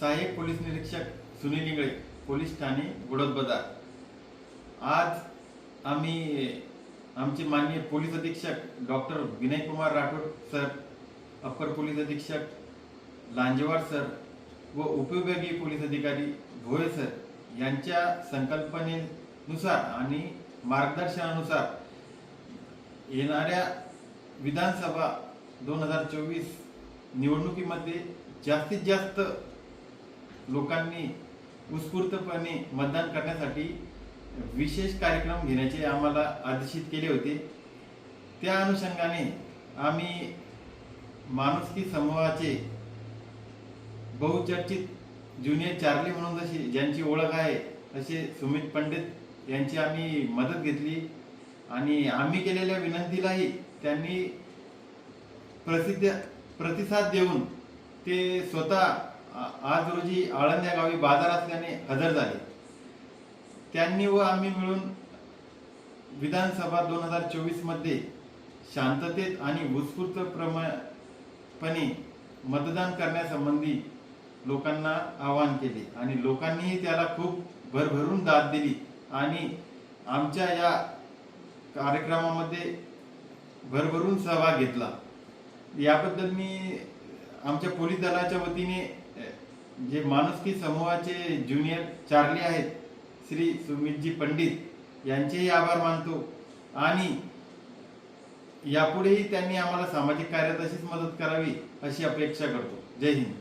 सहायक पोलीस निरीक्षक सुनील इंगळे पोलीस ठाणे बुडत बाजार. आज आम्ही आमचे माननीय पोलीस अधीक्षक doctor Vinay Kumar Rathod sir upper police अधीक्षक लांजेवार सर व उपविभागीय पोलीस अधिकारी भोये सर यांच्या संकल्पनेनुसार आणि मार्गदर्शनानुसार येणाऱ्या विधानसभा दोन हजार चोवीस निवडणुकीमध्ये जास्तीत जास्त लोकांनी उत्स्फूर्तपणे मतदान करण्यासाठी विशेष कार्यक्रम घेण्याचे आम्हाला आदेशित केले होते. त्या अनुषंगाने आम्ही माणुसकी समूहाचे बहुचर्चित ज्युनियर चार्ली म्हणून जशी ज्यांची ओळख आहे असे सुमित पंडित यांची आम्ही मदत घेतली आणि आम्ही केलेल्या विनंतीलाही त्यांनी प्रसिद्ध प्रतिसाद देऊन ते स्वतः आज रोजी आळंद्या गावी बाजार असल्याने हजर झाले. त्यांनी व आम्ही मिळून विधानसभा दोन हजार चोवीसमध्ये शांततेत आणि उत्स्फूर्त पणे मतदान करण्यासंबंधी लोकांना आवाहन केले आणि लोकांनीही त्याला खूप भरभरून दाद दिली आणि आमच्या या कार्यक्रमामध्ये भरभरून सहभाग घेतला. याबद्दल मी आमच्या पोलीस दलाच्या वतीने जे माणुसकी समूहाचे ज्युनियर चार्ली आहेत श्री सुमितजी पंडित यांचेही आभार मानतो. आणि यापुढेही त्यांनी आम्हाला सामाजिक कार्यात अशीच मदत करावी अशी अपेक्षा करतो. जय हिंद.